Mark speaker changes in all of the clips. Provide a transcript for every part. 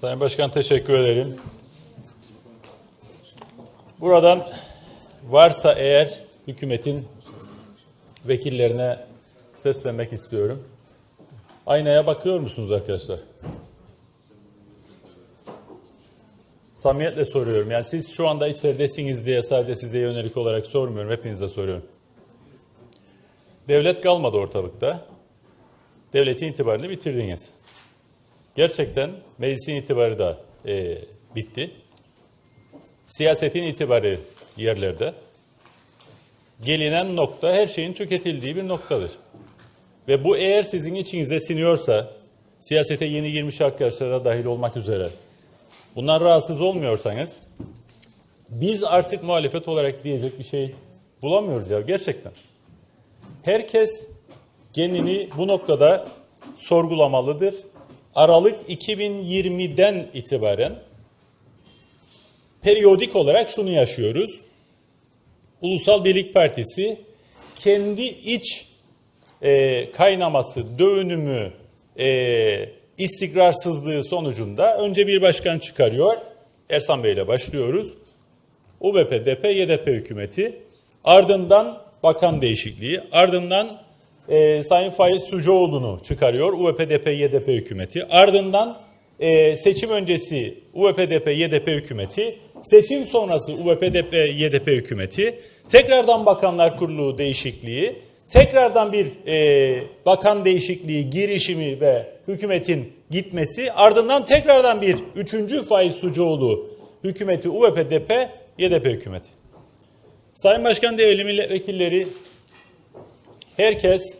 Speaker 1: Sayın Başkan teşekkür ederim. Buradan varsa eğer hükümetin vekillerine seslenmek istiyorum. Aynaya bakıyor musunuz arkadaşlar? Samimiyetle soruyorum. Yani siz şu anda içeridesiniz diye sadece size yönelik olarak sormuyorum. Hepinize soruyorum. Devlet kalmadı ortalıkta. Devletin itibarını bitirdiniz. Gerçekten meclisin itibarı da e, bitti. Siyasetin itibarı yerlerde. Gelinen nokta her şeyin tüketildiği bir noktadır. Ve bu eğer sizin içinize siniyorsa, siyasete yeni girmiş arkadaşlara dahil olmak üzere, bundan rahatsız olmuyorsanız, biz artık muhalefet olarak diyecek bir şey bulamıyoruz ya gerçekten. Herkes kendini bu noktada sorgulamalıdır. Aralık 2020'den itibaren periyodik olarak şunu yaşıyoruz. Ulusal Birlik Partisi kendi iç e, kaynaması, dövünümü, e, istikrarsızlığı sonucunda önce bir başkan çıkarıyor. Ersan Bey ile başlıyoruz. UBP, DP, YDP hükümeti. Ardından bakan değişikliği. Ardından e, Sayın Faiz Sucuoğlu'nu çıkarıyor. UVP-DP, YDP hükümeti. Ardından e, seçim öncesi UVP-DP, YDP hükümeti. Seçim sonrası UVP-DP, YDP hükümeti. Tekrardan Bakanlar Kurulu değişikliği. Tekrardan bir e, bakan değişikliği, girişimi ve hükümetin gitmesi. Ardından tekrardan bir üçüncü Faiz Sucuoğlu hükümeti UVP-DP, YDP hükümeti. Sayın Başkan değerli milletvekilleri, herkes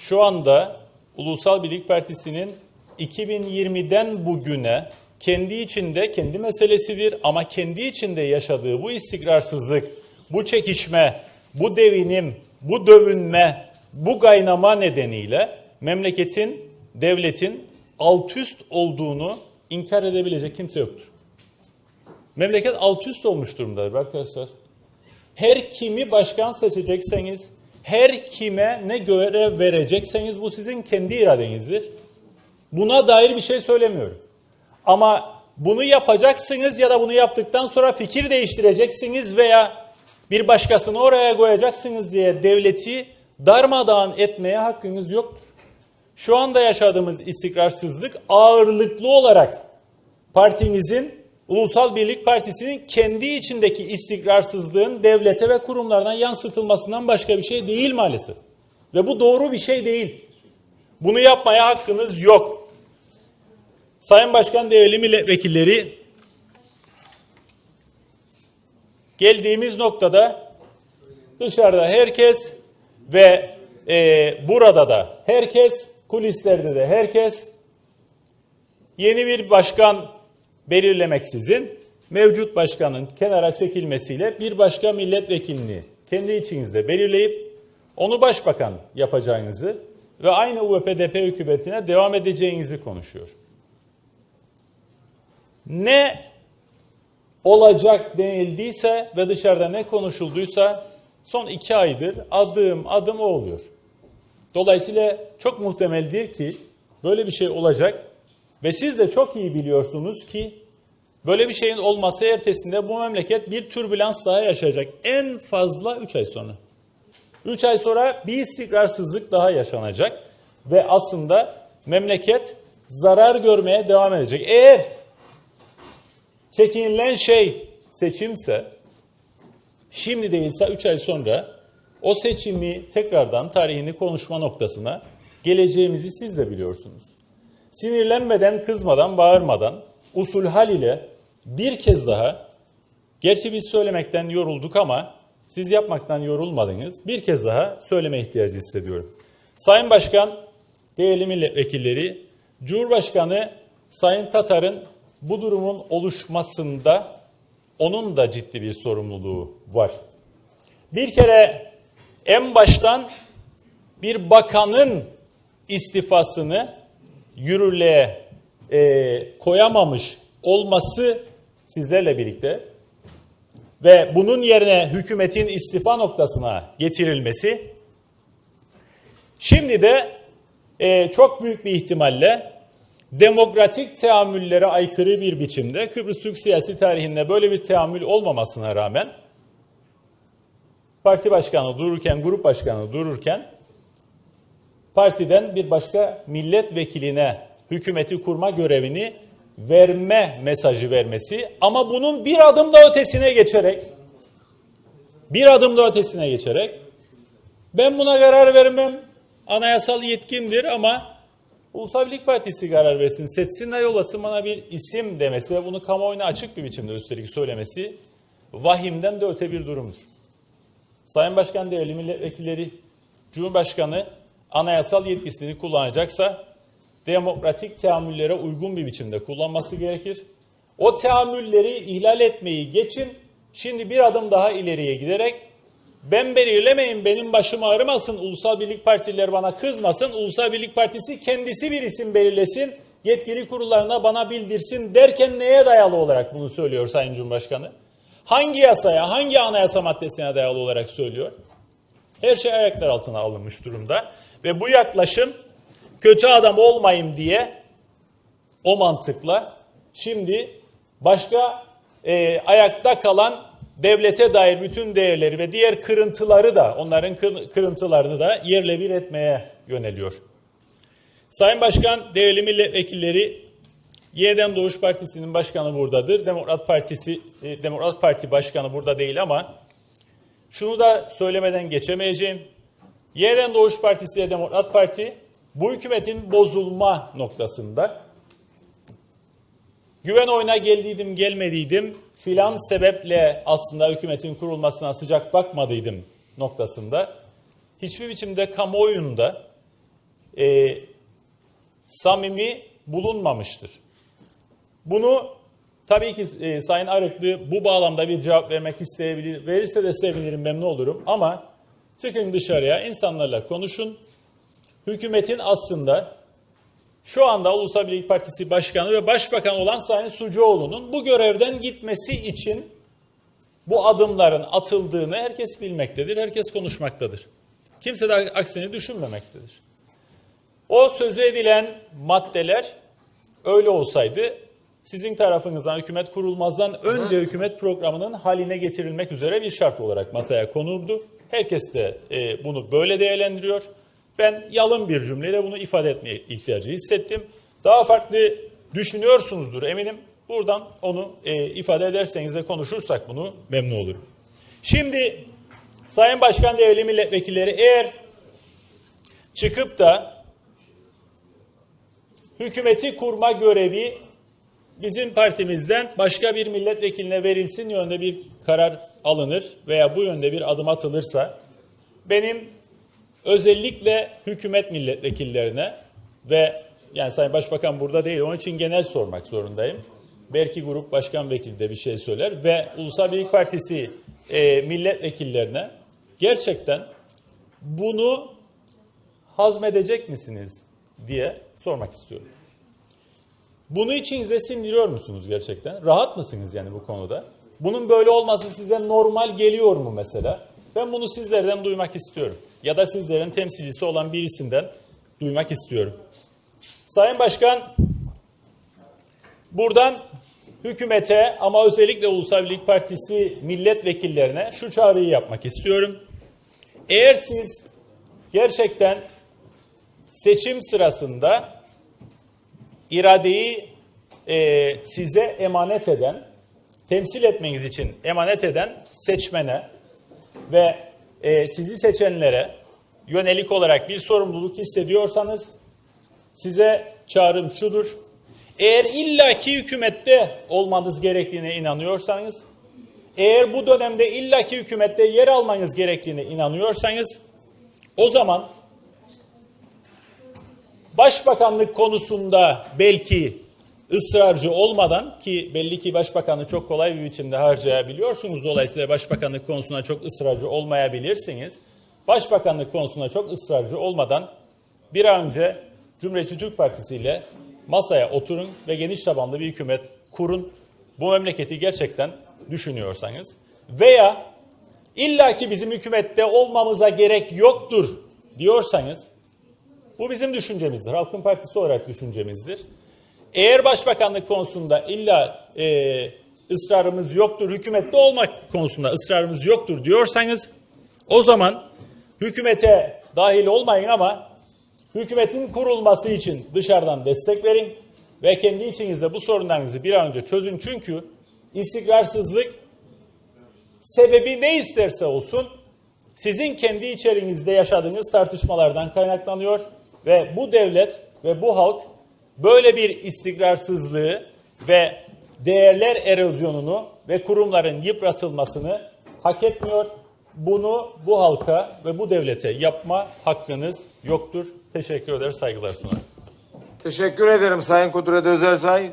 Speaker 1: şu anda Ulusal Birlik Partisi'nin 2020'den bugüne kendi içinde kendi meselesidir ama kendi içinde yaşadığı bu istikrarsızlık, bu çekişme, bu devinim, bu dövünme, bu kaynama nedeniyle memleketin, devletin alt üst olduğunu inkar edebilecek kimse yoktur. Memleket alt üst olmuş durumdadır arkadaşlar. Her kimi başkan seçecekseniz, her kime ne görev verecekseniz bu sizin kendi iradenizdir. Buna dair bir şey söylemiyorum. Ama bunu yapacaksınız ya da bunu yaptıktan sonra fikir değiştireceksiniz veya bir başkasını oraya koyacaksınız diye devleti darmadağın etmeye hakkınız yoktur. Şu anda yaşadığımız istikrarsızlık ağırlıklı olarak partinizin Ulusal Birlik Partisi'nin kendi içindeki istikrarsızlığın devlete ve kurumlardan yansıtılmasından başka bir şey değil maalesef. Ve bu doğru bir şey değil. Bunu yapmaya hakkınız yok. Sayın Başkan değerli milletvekilleri geldiğimiz noktada dışarıda herkes ve e, burada da herkes kulislerde de herkes yeni bir başkan belirlemeksizin mevcut başkanın kenara çekilmesiyle bir başka milletvekilini kendi içinizde belirleyip onu başbakan yapacağınızı ve aynı UVP-DP hükümetine devam edeceğinizi konuşuyor. Ne olacak denildiyse ve dışarıda ne konuşulduysa son iki aydır adım adım o oluyor. Dolayısıyla çok muhtemeldir ki böyle bir şey olacak ve siz de çok iyi biliyorsunuz ki böyle bir şeyin olması ertesinde bu memleket bir türbülans daha yaşayacak. En fazla 3 ay sonra. 3 ay sonra bir istikrarsızlık daha yaşanacak ve aslında memleket zarar görmeye devam edecek. Eğer çekinilen şey seçimse şimdi değilse 3 ay sonra o seçimi tekrardan tarihini konuşma noktasına geleceğimizi siz de biliyorsunuz. Sinirlenmeden, kızmadan, bağırmadan usul hal ile bir kez daha gerçi biz söylemekten yorulduk ama siz yapmaktan yorulmadınız. Bir kez daha söyleme ihtiyacı hissediyorum. Sayın Başkan, değerli milletvekilleri, Cumhurbaşkanı Sayın Tatar'ın bu durumun oluşmasında onun da ciddi bir sorumluluğu var. Bir kere en baştan bir bakanın istifasını yürürlüğe e, koyamamış olması sizlerle birlikte ve bunun yerine hükümetin istifa noktasına getirilmesi şimdi de e, çok büyük bir ihtimalle demokratik teamüllere aykırı bir biçimde Kıbrıs Türk siyasi tarihinde böyle bir teamül olmamasına rağmen parti başkanı dururken, grup başkanı dururken partiden bir başka milletvekiline hükümeti kurma görevini verme mesajı vermesi ama bunun bir adım da ötesine geçerek bir adım da ötesine geçerek ben buna karar vermem anayasal yetkimdir ama Ulusal Birlik Partisi karar versin, seçsin de yollasın bana bir isim demesi ve bunu kamuoyuna açık bir biçimde üstelik söylemesi vahimden de öte bir durumdur. Sayın Başkan değerli milletvekilleri, Cumhurbaşkanı anayasal yetkisini kullanacaksa demokratik teamüllere uygun bir biçimde kullanması gerekir. O teamülleri ihlal etmeyi geçin, şimdi bir adım daha ileriye giderek ben belirlemeyin, benim başım ağrımasın, Ulusal Birlik Partileri bana kızmasın, Ulusal Birlik Partisi kendisi bir isim belirlesin, yetkili kurullarına bana bildirsin derken neye dayalı olarak bunu söylüyor Sayın Cumhurbaşkanı? Hangi yasaya, hangi anayasa maddesine dayalı olarak söylüyor? Her şey ayaklar altına alınmış durumda. Ve bu yaklaşım kötü adam olmayayım diye o mantıkla şimdi başka e, ayakta kalan devlete dair bütün değerleri ve diğer kırıntıları da onların kırıntılarını da yerle bir etmeye yöneliyor. Sayın Başkan, değerli milletvekilleri, Yeniden Doğuş Partisi'nin başkanı buradadır. Demokrat Partisi e, Demokrat Parti başkanı burada değil ama şunu da söylemeden geçemeyeceğim. Yeniden Doğuş Partisi ile Demokrat Parti bu hükümetin bozulma noktasında güven oyuna geldiydim gelmediydim filan sebeple aslında hükümetin kurulmasına sıcak bakmadıydım noktasında hiçbir biçimde kamuoyunda e, samimi bulunmamıştır. Bunu tabii ki e, Sayın Arıklı bu bağlamda bir cevap vermek isteyebilir. Verirse de sevinirim, memnun olurum. Ama çıkın dışarıya, insanlarla konuşun. Hükümetin aslında şu anda Ulusal Birlik Partisi Başkanı ve Başbakan olan Sayın Sucuoğlu'nun bu görevden gitmesi için bu adımların atıldığını herkes bilmektedir, herkes konuşmaktadır. Kimse de aksini düşünmemektedir. O sözü edilen maddeler öyle olsaydı sizin tarafınızdan hükümet kurulmazdan önce hükümet programının haline getirilmek üzere bir şart olarak masaya konurdu. Herkes de e, bunu böyle değerlendiriyor. Ben yalın bir cümleyle bunu ifade etmeye ihtiyacı hissettim. Daha farklı düşünüyorsunuzdur eminim. Buradan onu e, ifade ederseniz ve konuşursak bunu memnun olurum. Şimdi Sayın Başkan değerli milletvekilleri eğer çıkıp da hükümeti kurma görevi bizim partimizden başka bir milletvekiline verilsin yönde bir karar alınır veya bu yönde bir adım atılırsa benim özellikle hükümet milletvekillerine ve yani Sayın Başbakan burada değil onun için genel sormak zorundayım. Belki grup başkan vekili de bir şey söyler ve Ulusal Birlik Partisi e, milletvekillerine gerçekten bunu hazmedecek misiniz diye sormak istiyorum. Bunu içinize sindiriyor musunuz gerçekten? Rahat mısınız yani bu konuda? Bunun böyle olması size normal geliyor mu mesela? Ben bunu sizlerden duymak istiyorum. Ya da sizlerin temsilcisi olan birisinden duymak istiyorum. Sayın Başkan, buradan hükümete ama özellikle Ulusal Birlik Partisi milletvekillerine şu çağrıyı yapmak istiyorum. Eğer siz gerçekten seçim sırasında iradeyi e, size emanet eden, temsil etmeniz için emanet eden seçmene ve e, sizi seçenlere yönelik olarak bir sorumluluk hissediyorsanız size çağrım şudur. Eğer illaki hükümette olmanız gerektiğine inanıyorsanız, eğer bu dönemde illaki hükümette yer almanız gerektiğine inanıyorsanız, o zaman başbakanlık konusunda belki ısrarcı olmadan ki belli ki başbakanı çok kolay bir biçimde harcayabiliyorsunuz. Dolayısıyla başbakanlık konusunda çok ısrarcı olmayabilirsiniz. Başbakanlık konusunda çok ısrarcı olmadan bir an önce Cumhuriyetçi Türk Partisi ile masaya oturun ve geniş tabanlı bir hükümet kurun. Bu memleketi gerçekten düşünüyorsanız veya illaki bizim hükümette olmamıza gerek yoktur diyorsanız bu bizim düşüncemizdir. Halkın Partisi olarak düşüncemizdir. Eğer başbakanlık konusunda illa e, ısrarımız yoktur, hükümette olmak konusunda ısrarımız yoktur diyorsanız o zaman hükümete dahil olmayın ama hükümetin kurulması için dışarıdan destek verin ve kendi içinizde bu sorunlarınızı bir an önce çözün. Çünkü istikrarsızlık sebebi ne isterse olsun sizin kendi içerinizde yaşadığınız tartışmalardan kaynaklanıyor ve bu devlet ve bu halk böyle bir istikrarsızlığı ve değerler erozyonunu ve kurumların yıpratılmasını hak etmiyor. Bunu bu halka ve bu devlete yapma hakkınız yoktur. Teşekkür eder, saygılar sunarım.
Speaker 2: Teşekkür ederim Sayın Kudret Özersay.